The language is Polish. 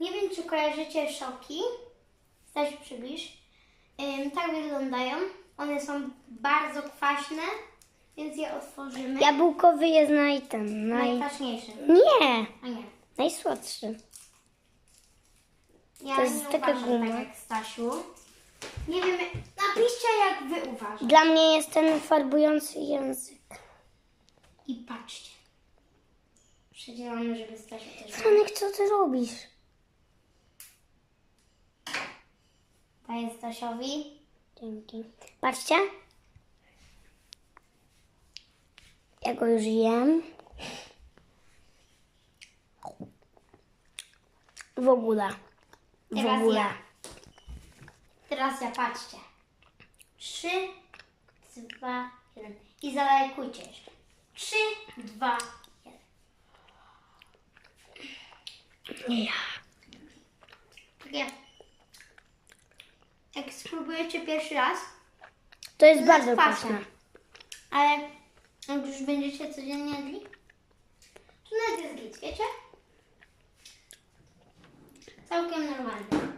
Nie wiem, czy kojarzycie szoki. Staś przybliż. Ym, tak wyglądają. One są bardzo kwaśne, więc je otworzymy. Jabłkowy jest naj ten, naj... Najkwaśniejszy. Nie, A nie. najsłodszy. Ja To jest nie taka uważam guma. tak jak Stasiu. Nie wiem, napiszcie jak wy uważacie. Dla mnie jest ten farbujący język. I patrzcie. Przedzielamy, żeby Stasiu też... Franek, co ty robisz? Daję Stasiowi. Dzięki. Patrzcie. Ja go już jem. W ogóle. W Teraz ogóle. ja. Teraz ja, patrzcie. Trzy, dwa, jeden. I zalajkujcie jeszcze. Trzy, dwa, jeden. Ja. Jak spróbujecie pierwszy raz, To jest bardzo kwaśne. kwaśne. ale jak już będziecie codziennie jedli, to nawet jest git, wiecie? Całkiem normalnie.